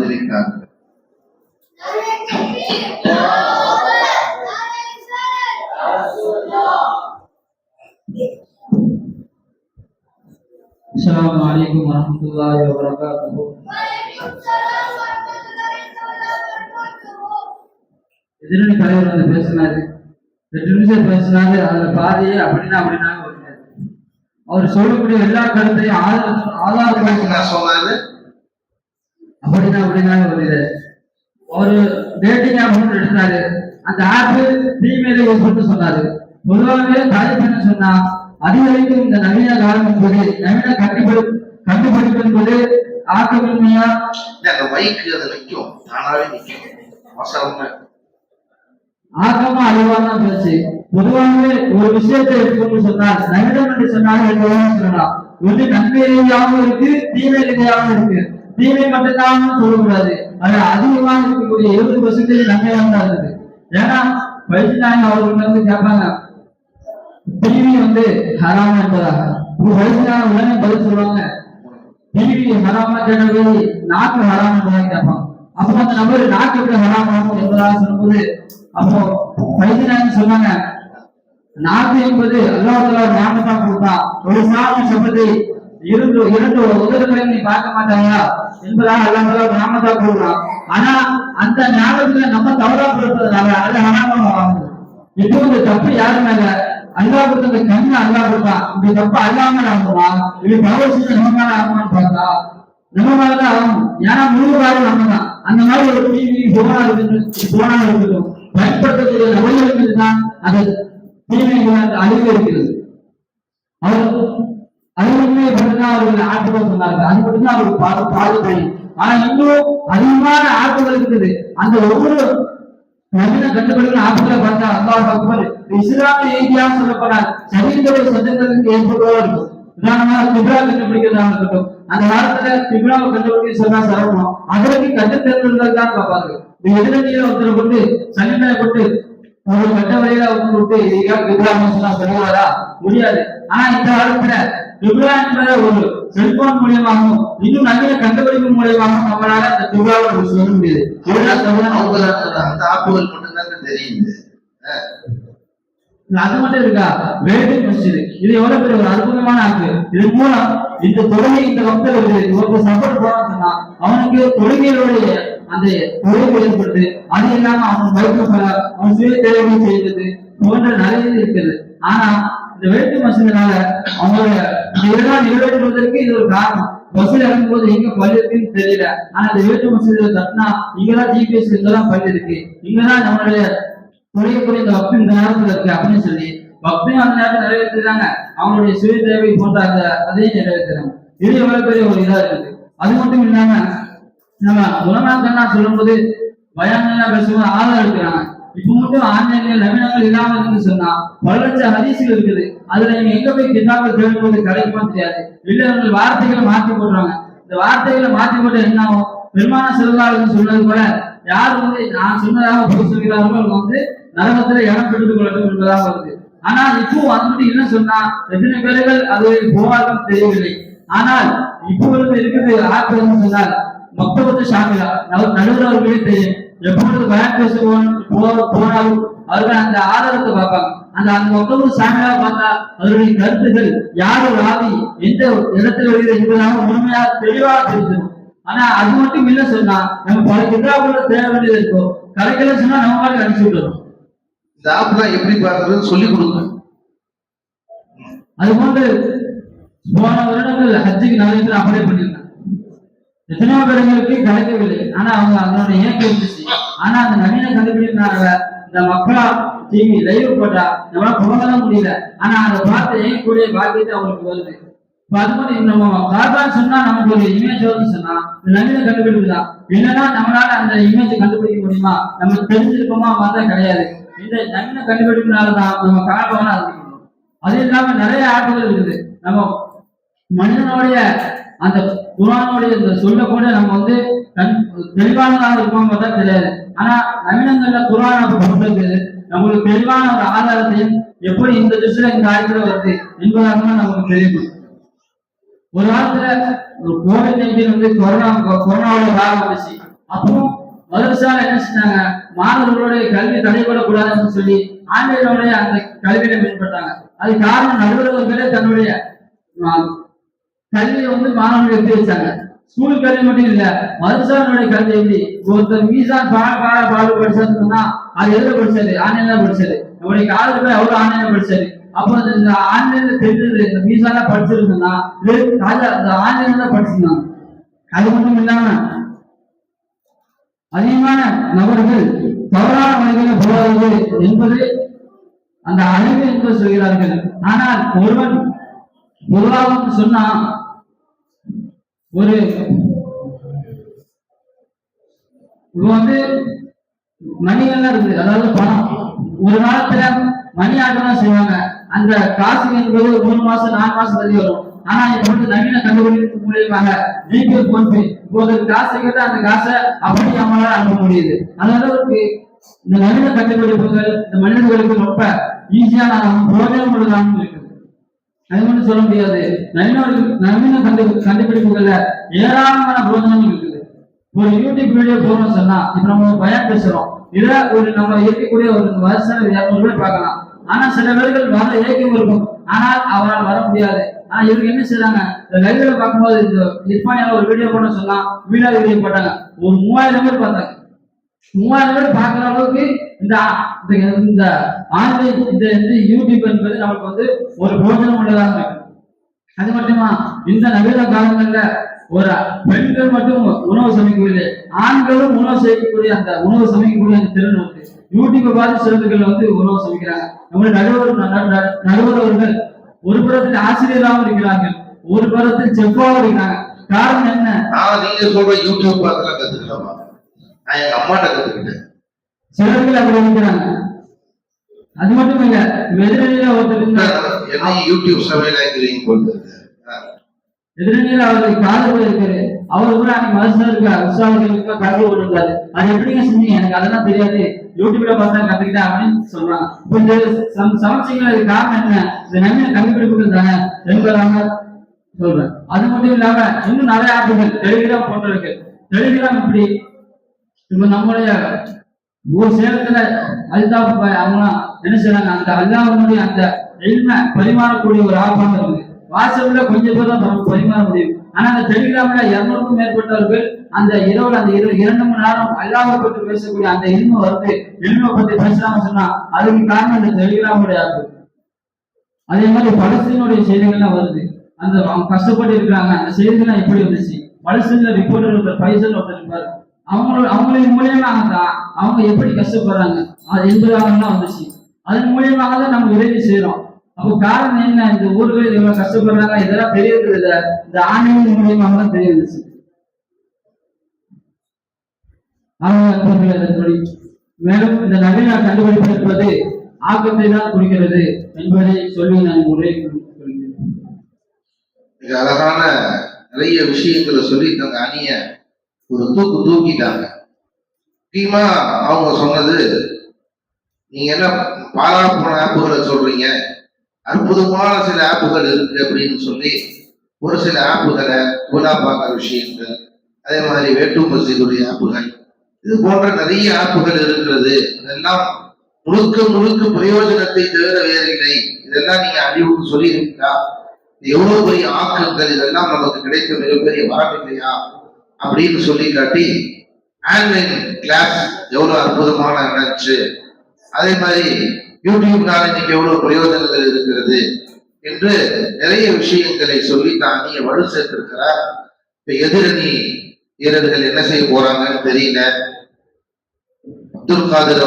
பதிலிட்டார்கள் السلام عليكم ورحمة الله وبركاته எதிரணி தலைவர் வந்து பேசினாரு ரெண்டு நிமிஷம் பேசினாரு அதுல பாதியே அப்படின்னா அப்படின்னா வருகிறாரு. அவர் சொல்லக்கூடிய எல்லா கருத்தையும் ஆதார ஆதாரப்படுத்தி என்ன சொன்னாரு அப்படின்னா அப்படின்னா வருகிறாரு ஒரு டேட்டிங் ஆப் ஒன்று எடுத்தாரு அந்த ஆப் தீமையில யூஸ் பண்ணி சொன்னாரு. பொதுவாகவே தலைப்பு என்ன சொன்னா அதிகரிக்கும் இந்த நவீன காலம் என்பது நவீன கண்டுபிடி கண்டுபிடிப்பு என்பது ஆக்கமின்மையா இல்ல, அந்த மைக்கு அது நிக்கும் தானாவே நிக்கும் அவசரமா ஆக்கமா அழிவான பேச்சு. பொதுவாகவே ஒரு விஷயத்தை எடுத்துக்கொண்டு சொன்னால் நவீனம் என்று சொன்னால் சொல்லலாம். ஒன்று நன்மை ரீதியாகவும் இருக்கு தீமை ரீதியாகவும் இருக்கு. தீமை மட்டும்தான் சொல்லக்கூடாது. ஆனா அதிகமாக இருக்கக்கூடிய இருபது பர்சன்டேஜ் நன்மையாக தான் இருந்தது ஏன்னா வைத்தியநாயகம் அவர்கள் வந்து கேட்பாங்க டிவி வந்து ஹராம என்பதாக. வைத்தியநாயகம் உடனே பதில் சொல்லுவாங்க டிவி ஹராம கேட்டது நாக்கு ஹராம என்பதாக கேட்பாங்க. அப்போ அந்த நபர் நாக்கு எப்படி ஹராம என்பதாக சொல்லும்போது அப்போ வைத்தியநாயகம் சொன்னாங்க நாக்கு என்பது அல்லாஹ் ஞாபகம் கொடுத்தா ஒரு சாமி சொல்றது இரண்டு இரண்டு உதவி நீ பார்க்க மாட்டாயா? என்பதாக அல்லாஹ் ஞாபகத்தா கொடுக்குறான் ஆனா அந்த ஞாபகத்துல நம்ம தவறா கொடுத்ததுனால அது ஹராமாக ஆகுது இப்போ இந்த தப்பு யாரு மேல? அல்லாஹ் கொடுத்த அந்த கண்ணு அல்லாஹ் கொடுத்தான். இந்த தப்பு அல்லாம ஆகுமா இது தவறு செஞ்சு நம்ம மேல ஆகுமான்னு பார்த்தா நம்ம மேலதான் ஆகும். ஏன்னா முழு காரணம் நம்ம தான். அந்த மாதிரி ஒரு டிவி போனா இருக்கட்டும் போனா இருக்கட்டும் பயன்படுத்தக்கூடிய நபர்களுக்கு தான் அது தீமைகள் அழிவு இருக்கிறது அவர் அது உண்மையை மட்டும்தான் அவர்கள் ஆட்டுகள் சொன்னார்கள். அது மட்டும்தான் அவருக்கு பாது பாதுகாப்பு ஆனா இன்னும் அதிகமான ஆற்றுகள் இருக்குது. அந்த ஒவ்வொரு நவீன கண்டுபிடிக்கிற ஆற்றுகளை பார்த்தா அல்லாஹ் அக்பர் இஸ்லாமிய ஏரியா சொல்லப்படாது சரீரத்துடைய சட்டங்களுக்கு ஏற்பட்டதா இருக்கும். உதாரணமாக கிப்ரா கண்டுபிடிக்கிறதா இருக்கட்டும். அந்த காலத்துல கிப்ராவை கண்டுபிடிக்க சொன்னா சிரமம் அதற்கு கண்டு தேர்ந்தெடுத்தது தான் பார்ப்பாங்க எதிரணியில ஒருத்தர் கொண்டு சனிமலை கொண்டு ஒரு கட்ட வரையில அவங்க விட்டு இதுக்காக சொன்னா சொல்லுவாரா? முடியாது. ஆனா இந்த காலத்துல கிப்ரா என்பதை ஒரு செல்போன் மூலியமாகவும் இன்னும் நவீன கண்டுபிடிப்பு மூலியமாகவும் நம்மளால அந்த கிப்ராவை சொல்ல முடியுது. அந்த ஆப்புகள் மட்டும்தான் தெரியுது. அது மட்டும் இருக்கா? வேட்டை மஸ்ஜித் இது எவ்வளவு பெரிய ஒரு அற்புதமான ஆக்கு இது மூலம் இந்த தொழுகை இந்த மக்கள் ஒரு ஒருத்தர் சப்போர்ட் போறான்னு சொன்னா அவனுக்கு தொழுகைகளுடைய அந்த தொழில் ஏற்பட்டு அது இல்லாம அவன் பைக்கு அவன் சுய தேவை செய்தது போன்ற நிறைய இருக்குது. ஆனா இந்த வேட்டு மசினால அவங்களோட இதெல்லாம் நிறைவேற்றுவதற்கு இது ஒரு காரணம். பஸ்ல இறங்கும்போது எங்க பள்ளி இருக்குன்னு தெரியல. ஆனா இந்த ஏற்று மசூதியில தட்டினா இங்கதான் ஜிபிஎஸ் இங்கதான் பள்ளி இருக்கு. இங்கதான் நம்மளுடைய குறையக்கூடிய இந்த வக்து இந்த நேரத்துல இருக்கு அப்படின்னு சொல்லி. வக்தையும் அந்த நேரத்தில் நிறைவேற்றுறாங்க அவங்களுடைய சுய தேவை போன்ற அந்த அதையும் நிறைவேற்றுறாங்க இது எவ்வளவு பெரிய ஒரு இதா இருக்குது. அது மட்டும் இல்லாம நம்ம குணநாதன்னா சொல்லும்போது பயானெல்லாம் பேசும்போது ஆதாரம் இருக்கிறாங்க இப்ப மட்டும் ஆன்லைன்ல நவீனங்கள் இல்லாம இருந்து சொன்னா பல லட்சம் இருக்குது. அதுல நீங்க எங்க போய் கிதாபை தேடும்போது கிடைக்குமா தெரியாது. இல்ல உங்கள் வார்த்தைகளை மாற்றி போடுறாங்க இந்த வார்த்தைகளை மாற்றி போட்டு என்ன ஆகும்? பெருமான செல்வாளர்கள் சொன்னது போல யார் வந்து நான் சொன்னதாக பொய் சொல்கிறார்களோ அவங்க வந்து நரகத்துல இடம் பெற்றுக் கொள்ளட்டும் என்பதாக வருது. ஆனா இப்போ வந்துட்டு என்ன சொன்னா எத்தனை பேர்கள் அது போவார்கள் தெரியவில்லை. ஆனால் இப்போ வந்து இருக்குது ஆட்கள் சொன்னால் மக்கள் வந்து நடு- நடுவர் அவர்களே தெரியும். எப்பொழுது பயன் பேசுவோம் போனாலும் அவர்கள் அந்த ஆதாரத்தை பார்ப்பாங்க. அந்த அந்த மக்தபத்து ஷாமிலா பார்த்தா அவருடைய கருத்துகள் யார் ராவி எந்த இடத்துல வருகிறது என்பதாக முழுமையாக தெளிவாக தெரிஞ்சிடும். ஆனா அது மட்டும் இல்ல சொன்னா நம்ம பல கிதாபுல தேட வேண்டியது இருக்கும் கலைக்கல சொன்னா நம்ம மாதிரி அடிச்சு விட்டுறோம் இந்த ஆப்லாம் எப்படி பார்க்கறதுன்னு சொல்லி கொடுங்க. அது போன்று போன வருடங்கள் ஹஜ்ஜுக்கு பேர் அப்ளை பண்ணியிருந்தாங்க எத்தனையோ பேர்களுக்கு கிடைக்கவில்லை. ஆனா அவங்க அதனோட இயக்கம் இருந்துச்சு ஆனா அந்த நவீன கண்டுபிடிப்பினால இந்த மக்களா டிவி லைவ் போட்டா நம்மளால புகழ முடியல. ஆனா அதை பார்த்து இயங்கக்கூடிய பாக்கியத்தை அவங்களுக்கு வருது. இப்ப அது நம்ம கார்பான் சொன்னா நமக்கு ஒரு இமேஜ் வரும்னு சொன்னா நவீன கண்டுபிடிப்பு தான் இல்லைன்னா நம்மளால அந்த இமேஜ் கண்டுபிடிக்க முடியுமா? நம்ம தெரிஞ்சிருக்கோமா பார்த்தா கிடையாது. இந்த நவீன கண்டுபிடிப்புனாலதான் நம்ம கார்பான அது இல்லாம நிறைய ஆப்புகள் இருக்குது. நம்ம மனிதனுடைய அந்த குரானுடைய இந்த சொல்ல கூட நம்ம வந்து தெளிவானதாக இருக்கோம் பார்த்தா தெரியாது. ஆனா நவீனங்கள்ல குரான சொல்றது நம்மளுக்கு தெளிவான ஒரு ஆதாரத்தையும் எப்படி இந்த திசையில இந்த ஆயத்துல வருது என்பதாக நமக்கு தெரியும். ஒரு காலத்துல ஒரு கோவிட் நைன்டீன் வந்து கொரோனா கொரோனாவோட ஆரம்பிச்சு வந்துச்சு. அப்போ மதரசால என்ன செஞ்சாங்க? மாணவர்களுடைய கல்வி தடைபடக்கூடாதுன்னு சொல்லி ஆண்களுடைய அந்த கல்வியில மேம்பட்டாங்க அது காரணம் நடுவர்களே தன்னுடைய கல்வியை வந்து மாணவர்கள் எடுத்து வச்சாங்க. ஸ்கூல் கல்வி மட்டும் இல்ல மதரசானுடைய கல்வி எப்படி? ஒருத்தர் மீசான் பாட பாட பாடு படிச்சாருன்னு அது எதுல படிச்சாரு? ஆன்லைன்ல படிச்சாரு. நம்முடைய காலத்துல போய் அவரு ஆன்லைன்ல படிச்சாரு. அப்போ இந்த ஆன்லைன்ல தெரிஞ்சது இந்த மீசான படிச்சிருந்தா அந்த ஆன்லைன்ல தான் படிச்சிருந்தாங்க. அது மட்டும் இல்லாம அதிகமான நபர்கள் தவறான வழிகளில் போவது என்பது அந்த அறிவு என்று சொல்கிறார்கள். ஆனால் ஒருவன் பொதுவாக சொன்னா ஒரு இப்போ வந்து மணிகள்லாம் இருக்குது அதாவது பணம். ஒரு காலத்துல மணி ஆட்டம் தான் செய்வாங்க. அந்த காசு என்பது மூணு மாசம் நாலு மாசம் தள்ளி வரும். ஆனா இப்ப வந்து நவீன கண்டுபிடிப்பு மூலியமாக ஜிபே போன்பே இப்போது காசு கேட்டா அந்த காசை அப்படி நம்மளால அனுப்ப முடியுது. அதனால அளவுக்கு இந்த நவீன கண்டுபிடிப்புகள் இந்த மனிதர்களுக்கு ரொம்ப ஈஸியான பிரோஜனம் உள்ளதாகவும் இருக்கு அது மட்டும் சொல்ல முடியாது. நவீன நவீன கண்டு கண்டுபிடிப்புகள்ல ஏராளமான பிரோஜனம் இருக்குது. ஒரு யூடியூப் வீடியோ போகணும்னு சொன்னா இப்ப நம்ம பயம் பேசுறோம். இதுல ஒரு நம்ம இயக்கக்கூடிய ஒரு வருஷம் இரநூறு பேர் பார்க்கலாம். ஆனா சில பேர்கள் வர இயக்கம் இருக்கும். ஆனால் அவரால் வர முடியாது. ஆனா இவங்க என்ன செய்யறாங்க இந்த லைவ்ல பார்க்கும்போது இந்த இர்பானியால ஒரு வீடியோ போட சொன்னா வீடியோ வீடியோ போட்டாங்க. ஒரு மூவாயிரம் பேர் பார்த்தாங்க. மூவாயிரம் பேர் பார்க்குற அளவுக்கு இந்த இந்த- இந்த ஆன்லைன் இந்த வந்து யூடியூப் என்பது நமக்கு வந்து ஒரு போஜனம் உள்ளதாக இருக்கும். அது மட்டுமா? இந்த நவீன காலங்களில் ஒரு பெண்கள் மட்டும் உணவு சமைக்கக்கூடிய ஆண்களும் உணவு செய்யக்கூடிய அந்த உணவு சமைக்கக்கூடிய அந்த திறன் இருக்கு யூடியூப்பை பார்த்து சிறந்துகள் வந்து உணவு சமைக்கிறாங்க. நம்ம நடுவர் ந- நடுவர் அவர்கள் ஒரு புறத்தில் ஆசிரியராகவும் இருக்கிறார்கள் ஒரு புறத்தில் செப்பாவும் இருக்கிறாங்க. காரணம் என்ன? நீங்க சொல்ற யூடியூப் பார்த்து கத்துக்கலாமா நான் எங்க அம்மாட்ட கத்துக்கிட்டேன். சிலர்கள் அப்படி இருக்கிறாங்க அது மட்டும் இல்ல எதிரணியில ஒருத்தர் யூடியூப் சமையலாக்கிறீங்க போட்டு எதிரணியில அவருக்கு காதல் இருக்காரு அவர் கூட அன்னைக்கு மதசருக்கு உற்சாகங்களுக்கு கல்வி கொடுத்தாரு அது எப்படிங்க செஞ்சீங்க எனக்கு அதெல்லாம் தெரியாது. யூடியூப்ல பார்த்தா கத்துக்கிட்டேன் அப்படின்னு சொல்றாங்க. இப்ப இந்த சம் சமைச்சீங்களா இது காரணம் என்ன? இந்த நவீன கண்டுபிடிப்புகள் தானே? என்பதாக சொல்றேன் அது மட்டும் இல்லாம இன்னும் நிறைய ஆப்புகள் டெலிகிராம் போன்ற இருக்கு. டெலிகிராம் இப்படி இப்ப நம்முடைய ஒரு சேலத்துல அல்தாப் அவங்க என்ன செய்றாங்க? அந்த அல்லாஹ்வுடைய அந்த எளிமை பரிமாறக்கூடிய ஒரு ஆப்பாக இருக்கு. வாட்ஸ்அப்ல கொஞ்சம் பேர் தான் பரிமாற முடியும். ஆனா அந்த டெலிகிராம்ல இருநூறுக்கும் மேற்பட்டவர்கள் அந்த இரவு அந்த இரு இரண்டு மணி நேரம் அல்லாவை பற்றி பேசக்கூடிய அந்த எளிமை வருது. எளிமை பற்றி பேசலாம்னு சொன்னா அதுக்கு காரணம் அந்த டெலிகிராமுடைய ஆப்பு அதே மாதிரி பலஸ்தீனுடைய செய்திகள்லாம் வருது. அந்த அவங்க கஷ்டப்பட்டு இருக்கிறாங்க. அந்த செய்திகள்லாம் எப்படி வந்துச்சு? பலஸ்தீன்ல ரிப்போர்ட்டர் ஒருத்தர் பைசல் ஒருத்தர் இருப்பாரு. அவங்களோட அவங்களின் மூலியமா தான் அவங்க எப்படி கஷ்டப்படுறாங்க. அது என்பதாக வந்துச்சு. அதன் மூலியமாக தான் நம்ம உதவி செய்யறோம் அப்போ காரணம் என்ன? இந்த ஊர்களில் இவ்வளவு கஷ்டப்படுறாங்க. இதெல்லாம் தெரியுது இல்லை. இந்த ஆணையின் மூலியமாக தான் தெரிய வந்துச்சு மேலும் இந்த நவீன கண்டுபிடிப்பு என்பது ஆக்கத்தை தான் குறிக்கிறது என்பதை சொல்லி நான் உரை மிக அழகான நிறைய விஷயங்களை சொல்லி தங்க அணிய ஒரு தூக்கு தூக்கிட்டாங்க. முக்கியமா அவங்க சொன்னது நீங்க என்ன பாலா போன ஆப்புகளை சொல்றீங்க? அற்புதமான சில ஆப்புகள் இருக்கு அப்படின்னு சொல்லி ஒரு சில ஆப்புகளை குலா பார்க்குற விஷயங்கள் அதே மாதிரி வேட்டு மசீதுடைய ஆப்புகள் இது போன்ற நிறைய ஆப்புகள் இருக்கிறது. இதெல்லாம் முழுக்க முழுக்க பிரயோஜனத்தை தவிர வேறில்லை. இதெல்லாம் நீங்க அழிவுன்னு சொல்லியிருக்கீங்களா? இது எவ்வளவு பெரிய ஆக்கங்கள் இதெல்லாம் நமக்கு கிடைத்த மிகப்பெரிய வரம் இல்லையா? அப்படின்னு சொல்லி காட்டி ஆன்லைன் கிளாஸ் எவ்வளவு அற்புதமான நினைச்சு அதே மாதிரி யூடியூப்னால இன்னைக்கு எவ்வளவு பிரயோஜனங்கள் இருக்கிறது என்று நிறைய விஷயங்களை சொல்லி தான் அணியை வலு சேர்த்திருக்கிறார். இப்ப எதிரணி வீரர்கள் என்ன செய்ய போறாங்கன்னு தெரியல. அப்துல் காதர்